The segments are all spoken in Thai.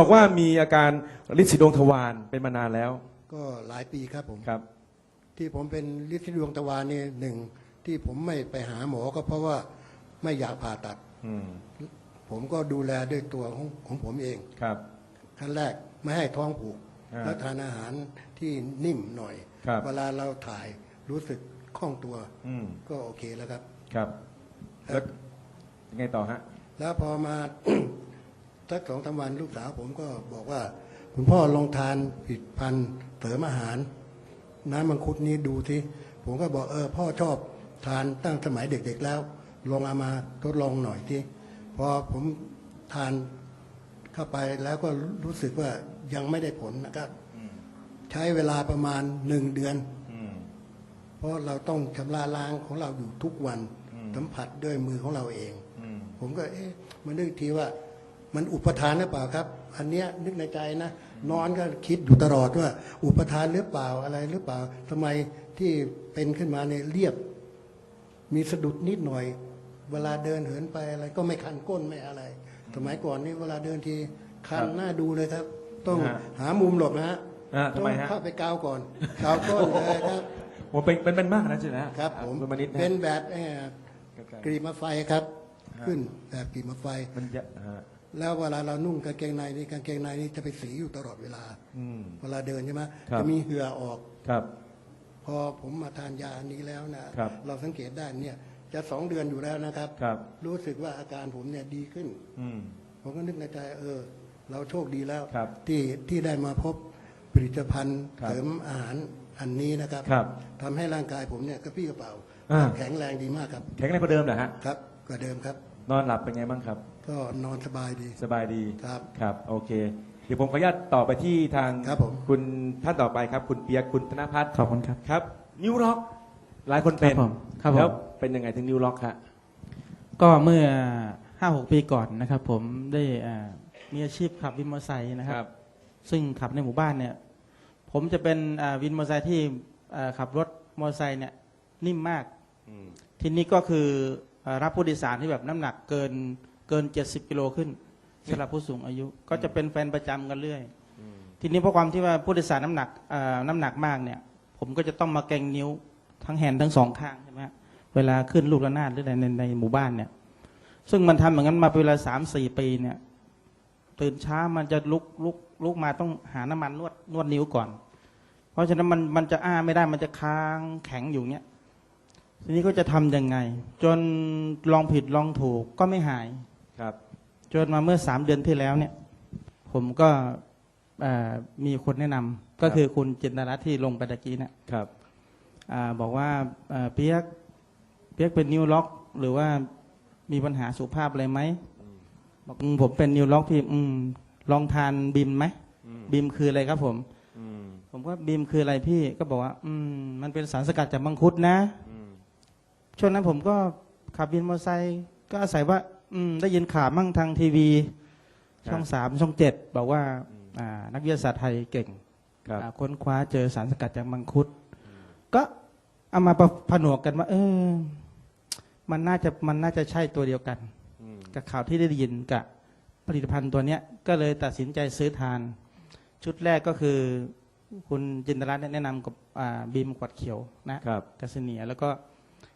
บอกว่ามีอาการลินสีดวงทวารเป็นมานานแล้วก็หลายปีครับผมครับ ที่ผมเป็นลิซิดวงตะวานนี่หนึ่งที่ผมไม่ไปหาหมอก็เพราะว่าไม่อยากผ่าตัด อืมผมก็ดูแลด้วยตัวของของผมเอง ครับ ขั้นแรกไม่ให้ท้องผูกอ่าแล้วทานอาหารที่นิ่มหน่อย ครับ เวลาเราถ่ายรู้สึกคล่องตัว อืมก็โอเคแล้วครับ ครับ แล้วยังไงต่อฮะ แล้วพอมา สักสองสามวันลูกสาวผมก็บอกว่า คุณพ่อลองทานผลิดพันธ์เสริมอาหาร น้ำมังคุดนี้ดูทีผมก็บอกเออพ่อชอบทานตั้งสมัยเด็ก ๆ แล้ว ลองเอามาทดลองหน่อยทีพอผมทานเข้าไปแล้วก็รู้สึกว่ายังไม่ได้ผลนะครับใช้เวลาประมาณหนึ่งเดือนอืมเพราะเราต้องชำระล้างของเราอยู่ทุกวันอืมสัมผัสด้วยมือของเราเองอืมผมก็เอ๊ะมันนึกอีกทีว่า มันอุปทานหรือเปล่าครับ อันเนี้ยนึกในใจนะนอนก็คิดอยู่ตลอดว่า อุปทานหรือเปล่าอะไรหรือเปล่าทำไมที่เป็นขึ้นมาเนี่ยเรียบ มีสะดุดนิดหน่อย เวลาเดินเหินไปอะไรก็ไม่คันก้นไม่อะไร สมัยก่อนนี่เวลาเดินทีคันหน้าดูเลยครับ ต้องหามุมหลบนะฮะอ่าทำไมต้องฮะเข้าไปกาวก่อนกาวก้นเลยครับผมเป็นเป็นเป็นมากนะจ๊ะนะครับผมคุณมานิดนะเป็นแบบเอ่อครับกรีมาไฟครับ ขึ้นแบบกรีมาไฟมันจะฮะ แล้วเวลาเรานุ่งกางเกงในนี่กางเกงในนี่จะไปสีอยู่ตลอดเวลา อืม เวลาเดินใช่ไหมครับ จะมีเหือออก ครับ พอผมมาทานยาอันนี้แล้วนะครับ เราสังเกตได้เนี่ยจะสองเดือนอยู่แล้วนะครับ ครับ รู้สึกว่าอาการผมเนี่ยดีขึ้น อืม ผมก็นึกในใจเออ เราโชคดีแล้วครับที่ที่ได้มาพบผลิตภัณฑ์ครับเสริมอาหารอันนี้นะครับครับทำให้ร่างกายผมเนี่ยกระปรี้กระเป๋าอ่า แข็งแรงดีมากครับแข็งแรงกว่าเดิมเหรอฮะ ครับกว่าเดิมครับ นอนหลับเป็นไงบ้างครับ ก็นอนสบายดี สบายดีครับ ครับโอเค เดี๋ยวผมขออนุญาตต่อไปที่ทางครับผมคุณท่านต่อไปครับ คุณเปียกคุณธนพัฒน์ขอบคุณครับ ครับ นิ้วล็อก หลายคนเป็นครับผมครับผม แล้วเป็นยังไงถึงนิ้วล็อกฮะก็เมื่อห้าหกปีก่อนนะครับ ผมได้อ่ามีอาชีพขับวินมอเตอร์ไซค์นะครับ ซึ่งขับในหมู่บ้านเนี่ย ผมจะเป็นอ่าวินมอเตอร์ไซค์ที่อ่าขับรถมอเตอร์ไซค์เนี่ยนิ่มมาก อืมทีนี้ก็คืออ่า รับผู้โดยสารที่แบบน้ำหนักเกินเกิน70กิโลขึ้นสำหรับผู้สูงอายุก็จะเป็นแฟนประจำกันเรื่อยอืมทีนี้เพราะความที่ว่าผู้โดยสารน้ำหนักอ่าน้ำหนักมากเนี่ย ผมก็จะต้องมาแกงนิ้วทั้งแฮนด์ทั้งสองข้างใช่ไหมฮะเวลาขึ้นลูกระนาดหรืออะไรในในหมู่บ้านเนี่ย ซึ่งมันทำอย่างนั้นมาเป็นเวลาสามสี่ปีเนี่ย ตื่นเช้ามันจะลุกลุกลุกมาต้องหาน้ำมันนวดนวดนิ้วก่อน เพราะฉะนั้นมันมันจะอ้าไม่ได้มันจะค้างแข็งอยู่เนี้ย ทีนี้ก็จะทำยังไง จนลองผิดลองถูกก็ไม่หาย ครับ จนมาเมื่อสามเดือนที่แล้วเนี่ย ผมก็เอ่อมีคนแนะนำก็คือคุณจินตรัตน์ที่ลงไปตะกี้เนี่ย ครับ อาบอกว่าเอ่อเปียกเปียกเป็นนิวล็อก หรือว่ามีปัญหาสุขภาพอะไรไหมบอกอืมผมเป็นนิวล็อกพี่อืมลองทานบิมไหมอืม บิมคืออะไรครับผม อืม ผมก็บิมคืออะไรพี่ก็บอกว่า อืม มันเป็นสารสกัดจากมังคุดนะ อืม ช่วงนั้นผมก็ขับวินมอเตอร์ไซค์ก็อาศัยว่า อืมได้ยินข่าวมั่งทางทีวี ช่องสามช่องเจ็ดบอกว่าอ่านักวิทยาศาสตร์ไทยเก่งครับ อ่าค้นคว้าเจอสารสกัดจากมังคุด ก็เอามาประผนวกกันว่า เออ มันน่าจะมันน่าจะใช่ตัวเดียวกัน อืมกับข่าวที่ได้ยินกับผลิตภัณฑ์ตัวเนี้ยก็เลยตัดสินใจซื้อทาน ชุดแรกก็คือ คุณจินตรัตน์แนะนำกับอ่าบีมขวดเขียวนะ ครับ กัสเนียแล้วก็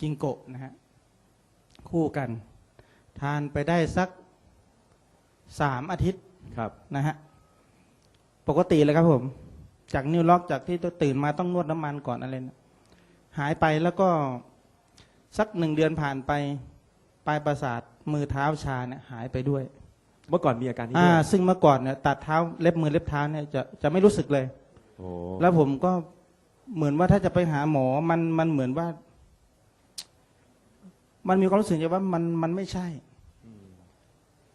กิงโกะนะฮะคู่กัน ทานไปได้สักสามอาทิตย์ครับนะฮะปกติเลยครับผม จากนิวล็อกจากที่ตัวตื่นมาต้องนวดน้ำมันก่อนอะไรนะหายไปแล้วก็สักหนึ่งเดือนผ่านไปปลายประสาทมือเท้าชาเนี่ยหายไปด้วย เมื่อก่อนมีอาการนี้อ่าด้วยซึ่งเมื่อก่อนเนี่ยตัดเท้าเล็บมือเล็บเท้าเนี่ยจะจะไม่รู้สึกเลยโอ้แล้วผมก็เหมือนว่าถ้าจะไปหาหมอมันมันเหมือนว่า มันมีความรู้สึกว่ามันมันไม่ใช่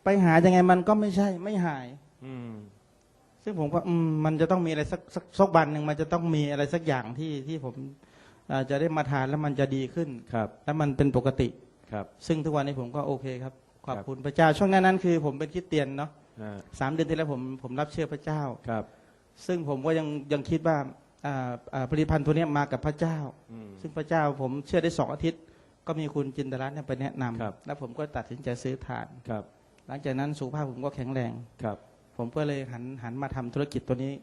ไปหายังไงมันก็ไม่ใช่ ไม่หาย อืม ซึ่งผมก็อืมมันจะต้องมีอะไรสักสักสักวันหนึ่งมันจะต้องมีอะไรสักอย่างที่ที่ผมอ่าจะได้มาทานแล้วมันจะดีขึ้นครับ แล้วมันเป็นปกติ ครับ ซึ่งทุกวันนี้ผมก็โอเคครับขอบครับคุณพระเจ้าช่วงนั้นนั้นคือ ผมเป็นคริสเตียนเนาะอ่า สามเดือนที่แล้วผมผมรับเชื่อพระเจ้า ครับ ซึ่งผมก็ยังยังคิดว่าอ่าอ่าผลิตภัณฑ์ตัวเนี้ยมากับพระเจ้า อืม ซึ่งพระเจ้าผมเชื่อได้สองอาทิตย์ ก็มีคุณจินตรัตน์เนี่ยไปแนะนำครับ แล้วผมก็ตัดสินใจซื้อทาน ครับ หลังจากนั้นสุขภาพผมก็แข็งแรง ครับ ผมก็เลยหันหันมาทำธุรกิจตัวนี้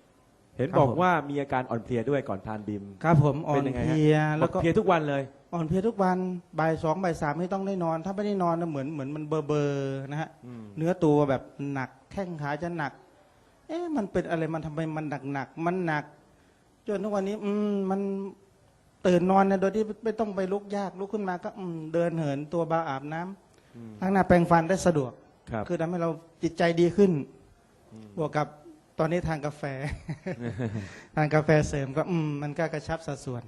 เห็นครับบอกผมว่ามีอาการอ่อนเพลียด้วยก่อนทานบิม ครับผมอ่อเป็นนยังไงฮะเพลียแล้วก็บอกเพลียทุกวันเลย อ่อนเพลียทุกวันบ่ายสองบ่ายสามไม่ต้องได้นอน ถ้าไม่ได้นอนนะเหมือนเหมือนมันเบอร์เบอร์นะฮะ อืม เนื้อตัวแบบหนักแข้งขาจะหนัก เอ๊ะมันเป็นอะไรมันทำไมมันหนักหนักมันหนัก จนทุกวันนี้ อืมมัน ตื่นนอนเนี่ยโดยที่ไม่ต้องไปลุกยากลุกขึ้นมาก็อืมเดินเหินตัวเบาอาบน้ำอืมล้างหน้าแปรงฟันได้สะดวก ครับ คือทำให้เราจิตใจดีขึ้นอืมบวกกับตอนนี้ทานกาแฟ ทานกาแฟเสริมก็อืมมันก็กระชับสัดส่วน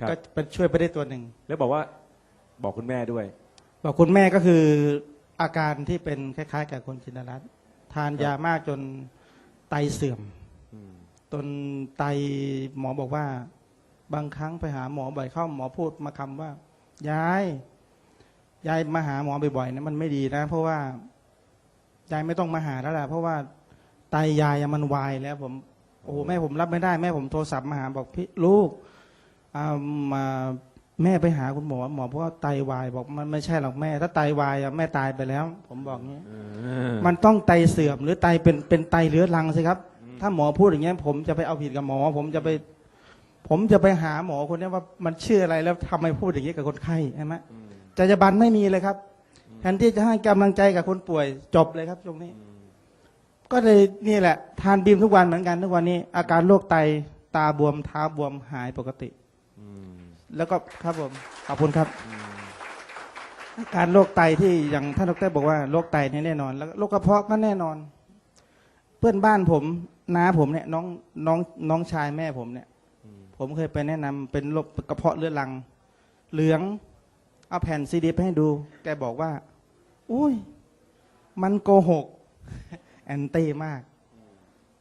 ครับ ก็เป็นช่วยไปได้ตัวหนึ่ง แล้วบอกว่าบอกคุณแม่ด้วย บอกคุณแม่ก็คืออาการที่เป็นคล้ายๆ กับคนจินตรัตน์ทานยามากจนไตเสื่อม อืม จนไตหมอบอกว่า บางครั้งไปหาหมอบ่อยเข้าหมอพูดมาคำว่ายายยายมาหาหมอบ่อยๆนะมันไม่ดีนะ เพราะว่ายายไม่ต้องมาหาแล้วล่ะเพราะว่าไตยายอะมันวายแล้ว ผมโอ้โหแม่ผมรับไม่ได้ แม่ผมโทรศัพท์มาหาบอกพี่ลูกอ่ามาแม่ไปหาคุณหมอหมอเพราะว่าไตวายบอกมันไม่ใช่หรอกแม่ ถ้าไตวายอะแม่ตายไปแล้ว ผมบอกงี้เออมันต้องไตเสื่อมหรือไตเป็นเป็นไตเรื้อรังสิครับ ถ้าหมอพูดอย่างเงี้ย ผมจะไปเอาผิดกับหมอ ผมจะไป ผมจะไปหาหมอคนเนี้ยว่ามันเชื่ออะไรแล้วทำไมพูดอย่างนี้กับคนไข้ใช่ไหมอืมจรรยาบรรณไม่มีเลยครับแทนที่จะให้กำลังใจกับคนป่วยจบเลยครับตรงนี้อืมก็เลยนี่แหละ ทานบีมทุกวันเหมือนกันทุกวันนี้ อาการโรคไตตาบวมเท้าบวมหายปกติอืมแล้วก็ครับผมขอบคุณครับอืมอาการโรคไตที่อย่างท่านดรบอกว่าโรคไตเนี่ยแน่นอน แล้วโรคกระเพาะก็แน่นอน เพื่อนบ้านผมน้าผมเนี่ย น้องน้องน้องชายแม่ผมเนี่ยอืม ผมเคยไปแนะนำเป็นโรคกระเพาะเลือดรัง เหลือง เอาแผ่นซีดีไปให้ดู แกบอกว่า อุ้ย มันโกหก แอนตี้มาก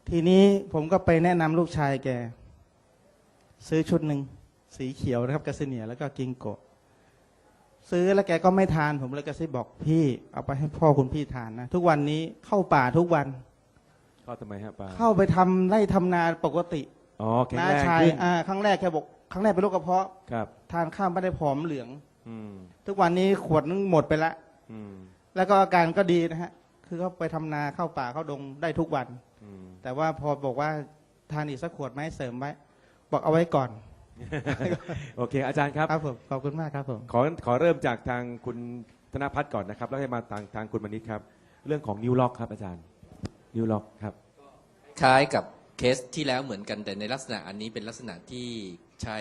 ทีนี้ผมก็ไปแนะนำลูกชายแก ซื้อชุดหนึ่ง สีเขียวนะครับกาซิเนียแล้วก็กิงโกะซื้อแล้วแกก็ไม่ทาน ผมเลยกระซิบบอกพี่ เอาไปให้พ่อคุณพี่ทานนะ ทุกวันนี้เข้าป่าทุกวัน เข้าทำไมฮะป้าเข้าไปทำไร่ทำนาปกติ อ๋อแข็งน้าแรงชายขึ้นอ่าครั้งแรกแกบอกครั้งแรกเป็นโรคกระเพาะครับทานข้าวไม่ได้ผอมเหลือง อืมทุกวันนี้ขวดนึงหมดไปละ อืมแล้วก็อาการก็ดีนะฮะ คือเขาไปทำนาเข้าป่าเข้าดงได้ทุกวัน อืมแต่ว่าพอบอกว่าทานอีกสักขวดไหมเสริมไว้ บอกเอาไว้ก่อน โอเค อาจารย์ครับ ครับผม ขอบคุณมากครับผม ขอขอเริ่มจากทางคุณธนพัฒน์ก่อนนะครับ แล้วให้มาทางทางคุณมณิตครับ เรื่องของนิ้วล็อกครับอาจารย์ นิ้วล็อกครับ คล้ายกับ เคสที่แล้วเหมือนกันแต่ในลักษณะอันนี้เป็นลักษณะที่ใช้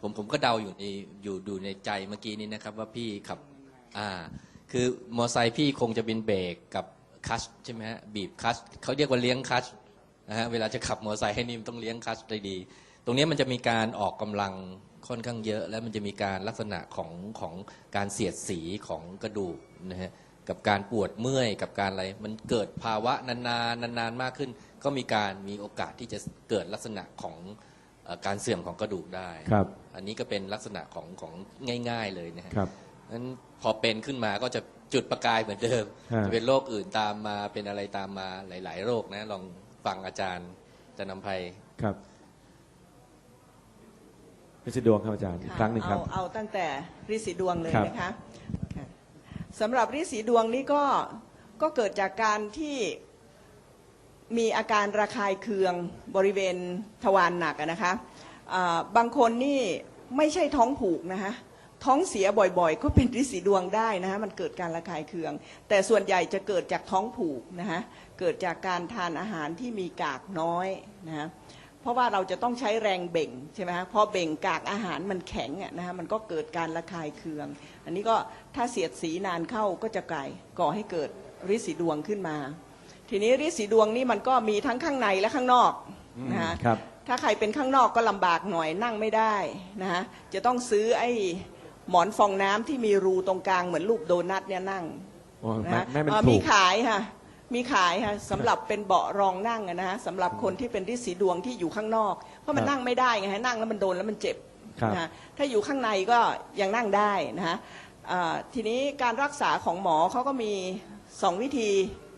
ผมผมก็เดาอยู่ในอยู่ดูในใจเมื่อกี้นี้นะครับ ว่าพี่ขับอ่าคือมอไซค์พี่คงจะเป็นเบรกกับคัชใช่ไหมฮะบีบคัชเขาเรียกว่าเลี้ยงคัชนะฮะเวลาจะขับมอไซค์ให้นิ่มต้องเลี้ยงคัชได้ดี ตรงนี้มันจะมีการออกกำลังค่อนข้างเยอะ แล้วมันจะมีการลักษณะของของการเสียดสีของกระดูกนะฮะกับการปวดเมื่อยกับการอะไรมันเกิดภาวะนานๆนานๆมากขึ้น ก็มีการมีโอกาสที่จะเกิดลักษณะของเอ่อการเสื่อมของกระดูกได้ ครับ อันนี้ก็เป็นลักษณะของของง่าย ๆ เลยนะฮะ ครับ นั้นพอเป็นขึ้นมาก็จะจุดประกายเหมือนเดิม ฮะ จะเป็นโรคอื่นตามมาเป็นอะไรตามมาหลาย ๆ โรคนะ ลองฟังอาจารย์จะนำภัย ครับเป็นสิดวงครับอาจารย์อีกครั้งหนึ่งครับ เอาเอาตั้งแต่ริสีดวงเลยครับ นะคะค่ะสำหรับริสีดวงนี้ก็ก็เกิดจากการที่ มีอาการระคายเคืองบริเวณทวารหนักนะคะอ่าบางคนนี่ไม่ใช่ท้องผูกนะคะท้องเสียบ่อยๆ ก็เป็นริสีดวงได้นะคะมันเกิดการระคายเคือง แต่ส่วนใหญ่จะเกิดจากท้องผูกนะคะเกิดจากการทานอาหารที่มีกากน้อยนะคะเพราะว่าเราจะต้องใช้แรงเบ่งใช่ไหมฮะพอเบ่งกากอาหารมันแข็งอะนะฮะมันก็เกิดการระคายเคือง อันนี้ก็ถ้าเสียดสีนานเข้าก็จะไก่ก่อให้เกิดริดสีดวงขึ้นมา ทีนี้ริดสีดวงนี่มันก็มีทั้งข้างในและข้างนอกนะฮะครับ ถ้าใครเป็นข้างนอกก็ลำบากหน่อยนั่งไม่ได้นะฮะจะต้องซื้อไอ้หมอนฟองน้ำที่มีรูตรงกลางเหมือนรูปโดนัทเนี่ยนั่งโอ้นะแม่ฮะแม่มันเอ่อถูมีก ขายค่ะมีขายค่ะสำหรับเป็นเบาะรองนั่งอะนะฮะสำหรับคนที่เป็นริดสีดวงที่อยู่ข้างนอก เพราะมันครับนั่งไม่ได้ไงฮะนั่งแล้วมันโดนแล้วมันเจ็บครับ นะฮะถ้าอยู่ข้างในก็ยังนั่งได้นะฮะอ่าทีนี้การรักษาของหมอเขาก็มีสองวิธี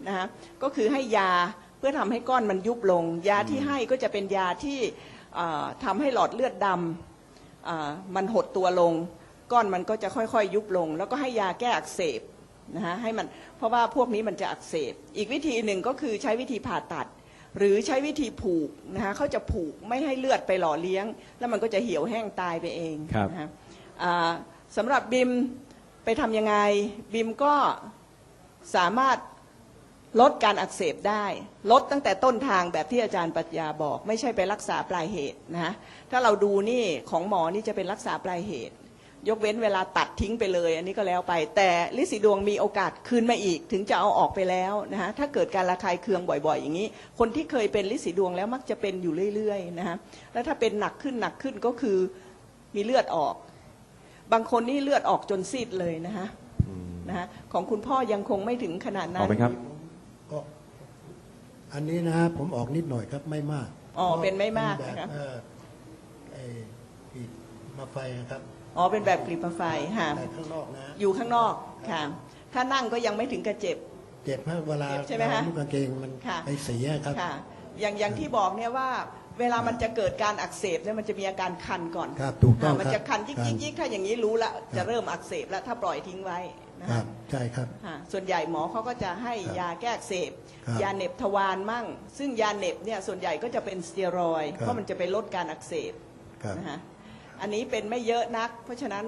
นะฮะก็คือให้ยาเพื่อทำให้ก้อนมันยุบลง ยาที่ให้ก็จะเป็นยาที่อ่าทำให้หลอดเลือดดำอ่ามันหดตัวลง ก้อนมันก็จะค่อยๆ ยุบลง แล้วก็ให้ยาแก้อักเสบนะฮะให้มันเพราะว่าพวกนี้มันจะอักเสบ อีกวิธีหนึ่งก็คือใช้วิธีผ่าตัด หรือใช้วิธีผูกนะฮะเขาจะผูกไม่ให้เลือดไปหล่อเลี้ยง แล้วมันก็จะเหี่ยวแห้งตายไปเองครับ นะฮะอ่าสำหรับบิมไปทำยังไงบิมก็สามารถ ลดการอักเสบได้ ลดตั้งแต่ต้นทางแบบที่อาจารย์ปรัชญาบอก ไม่ใช่ไปรักษาปลายเหตุนะถ้าเราดูนี่ของหมอนี่จะเป็นรักษาปลายเหตุ ยกเว้นเวลาตัดทิ้งไปเลย อันนี้ก็แล้วไป แต่ลิสีดวงมีโอกาสคืนมาอีก ถึงจะเอาออกไปแล้วนะฮะถ้าเกิดการระคายเคืองบ่อยๆ อย่างนี้ คนที่เคยเป็นลิสีดวงแล้วมักจะเป็นอยู่เรื่อยๆนะฮะแล้วถ้าเป็นหนักขึ้นหนักขึ้นก็คือมีเลือดออก บางคนนี่เลือดออกจนซีดเลยนะฮะนะฮะของคุณพ่อยังคงไม่ถึงขนาดนั้อกนไหมครับ อันนี้นะผมออกนิดหน่อยครับไม่มากอ๋อเป็นไม่มากเป็นนะแบครับบเอ่อไอ้อีกมาไฟนะครับอ๋อเป็นแบบกลีบไฟค่ะ แต่ข้างนอกนะอยู่ข้างนอกค่ะ ถ้านั่งก็ยังไม่ถึงกระเจ็บ เจ็บมากเวลาเจ็บใช่ไหมฮะลูกกางเกงมันค่ะ ไปเสียครับ ค่ะ อย่างอย่างที่บอกเนี่ยว่า เวลามันจะเกิดการอักเสบเนี่ยมันจะมีอาการคันก่อนครับถูกต้องอ่ามันครับจะคันยิกครัยิบกยิกถ้าอย่างนี้รู้ละครัจะบเริ่มอักเสบแล้วถ้าปล่อยทิ้งไว้ นะครัฮะบใช่ครับอ่าส่วนใหญ่หมอเขาก็จะให้ครับยาแก้อักเสบ ครับยาเหน็บทวารมั่ง ซึ่งยาเหน็บเนี่ยส่วนใหญ่ก็จะเป็นสเตียรอยด์ครับ เพราะมันจะไปลดการอักเสบครับนะฮะอันนี้เป็นไม่เยอะนัก เพราะฉะนั้น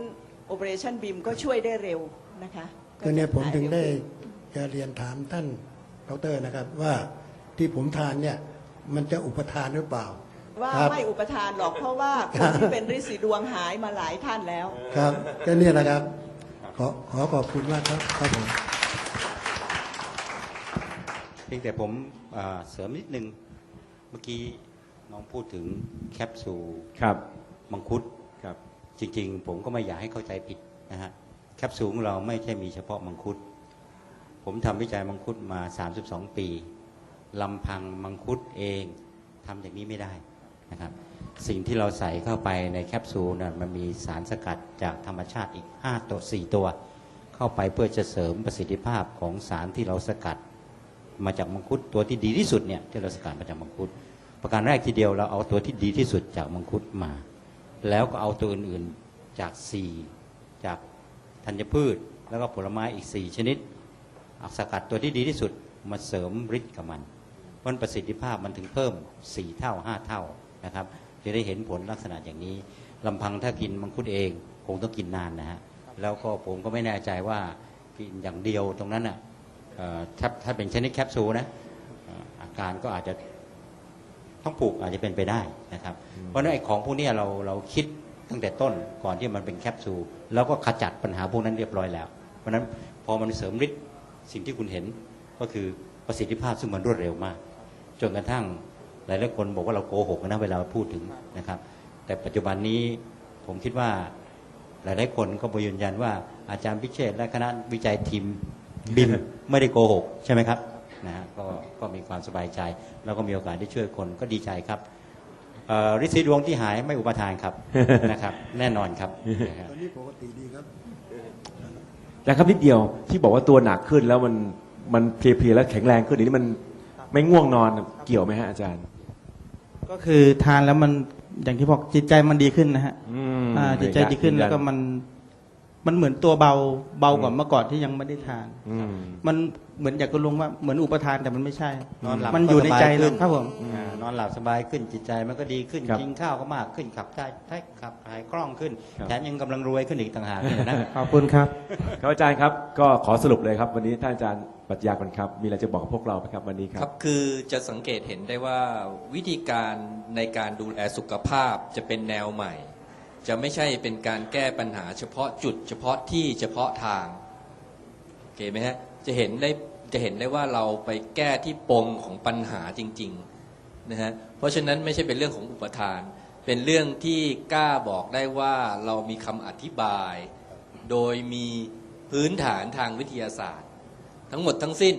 Operation BIM ก็ช่วยได้เร็วนะคะก็เนี่ยผมถึงได้หายเร็วขึ้นจะเรียนถามท่านดอกเตอรนะครับ ว่าที่ผมทานเนี่ยมันจะอุปทานหรือเปล่า ว่าครับ ไม่อุปทานหรอกเพราะว่าคนที่เป็นฤทธิ์สีดวงหายมาหลายท่านแล้ว ครับก็เนี่ยแหละครับ ขอขอขอบคุณมากครับครับผมเพียงแต่ผมอ่าเสริมนิดนึง เมื่อกี้น้องพูดถึงแคปซูลครับมังคุด ครับ จริง ๆ ผมก็ไม่อยากให้เข้าใจผิดนะฮะแคปซูลของเราไม่ใช่มีเฉพาะมังคุด ผมทำวิจัยมังคุดมา 32 ปีลำพังมังคุดเองทำอย่างนี้ไม่ได้นะครับ สิ่งที่เราใส่เข้าไปในแคปซูลนั้นมันมีสารสกัดจากธรรมชาติอีก 5 ตัว 4 ตัว เข้าไปเพื่อจะเสริมประสิทธิภาพของสารที่เราสกัด มาจากมังคุดตัวที่ดีที่สุดเนี่ยที่เราสกัดมาจากมังคุด ประการแรกทีเดียวเราเอาตัวที่ดีที่สุดจากมังคุดมา แล้วก็เอาตัวอื่นๆจากสี่จากธัญพืช แล้วก็ผลไม้อีก 4 ชนิดเอาสกัดตัวที่ดีที่สุดมาเสริมฤทธิ์กับมันเพราะฉะนั้นประสิทธิภาพมันถึงเพิ่ม 4 เท่า 5 เท่านะครับ จะได้เห็นผลลักษณะอย่างนี้ลำพังถ้ากินมังคุดเอง คงต้องกินนานนะฮะแล้วก็ผมก็ไม่แน่ใจว่ากินอย่างเดียวตรงนั้นอะเอ่อถ้าถ้าเป็นชนิดแคปซูลนะเอ่ออาการก็อาจจะต้องปลูกอาจจะเป็นไปได้นะครับ เพราะฉะนั้นไอ้ของพวกเนี้ยเราเราคิดตั้งแต่ต้นก่อนที่มันเป็นแคปซูลแล้วก็ขจัดปัญหาพวกนั้นเรียบร้อยแล้ว เพราะฉะนั้นพอมันเสริมฤทธิ์สิ่งที่คุณเห็นก็คือประสิทธิภาพซึ่งมันรวดเร็วมาก จนกระทั่ง หลายหลายๆคนบอกว่าเราโกหกนะเวลาพูดถึงนะครับ แต่ปัจจุบันนี้ผมคิดว่าหลายหลายๆคนก็ยืนยันว่าอาจารย์พิเชษฐ์และคณะวิจัยทีมบิมไม่ได้โกหกใช่ไหมครับนะฮะก็ก็มีความสบายใจ แล้วก็มีโอกาสได้ช่วยคนก็ดีใจครับเอ่อฤทธิ์สีดวงที่หายไม่อุปทานครับนะครับ แน่นอนครับนะฮะตอนนี้ปกติดีครับแต่ครับนิดเดียวที่บอกว่าตัวหนักขึ้นแล้วมันมันเพลียๆแล้วแข็งแรงขึ้นอันนี้มันไม่ง่วงนอนเกี่ยวไหมฮะอาจารย์ ก็คือทานแล้วมันอย่างที่บอกจิตใจมันดีขึ้นนะฮะอืมอ่าจิตใจดีขึ้นยืยัแล้วก็มัน มันเหมือนตัวเบาเบากว่าเมื่อก่อนที่ยังไม่ได้ทาน อืม มันเหมือนอยากก็ลุงว่าเหมือนอุปทานแต่มันไม่ใช่ นอนหลับมันอยู่ในใจก็สบายเลขึ้ยนครับผมอ่านอนหลับสบายขึ้นจิตใจมันก็ดีขึ้นครับกินข้าวก็มากขึ้นขับได้ได้ขับถ่ายคล่องขึ้นครับ แถมยังกำลังรวยขึ้นอีกต่างหากเนี่ยนะ ขอบคุณครับ ครับอาจารย์ครับก็ขอสรุปเลยครับ วันนี้ท่านอาจารย์ปรัชญาก่อนครับ มีอะไรจะบอกกับพวกเราไหมครับวันนี้คครัรับบคือจะสังเกตเห็นได้ว่าวิธีการในการดูแลสุขภาพจะเป็นแนวใหม่ จะไม่ใช่เป็นการแก้ปัญหาเฉพาะจุด เฉพาะที่เฉพาะทางโอเคไหมฮะจะเห็นได้จะเห็นได้ว่าเราไปแก้ที่ปมของปัญหาจริงๆนะฮะเพราะฉะนั้นไม่ใช่เป็นเรื่องของอุปทาน เป็นเรื่องที่กล้าบอกได้ว่าเรามีคำอธิบาย โดยมีพื้นฐานทางวิทยาศาสตร์ ทั้งหมดทั้งสิ้น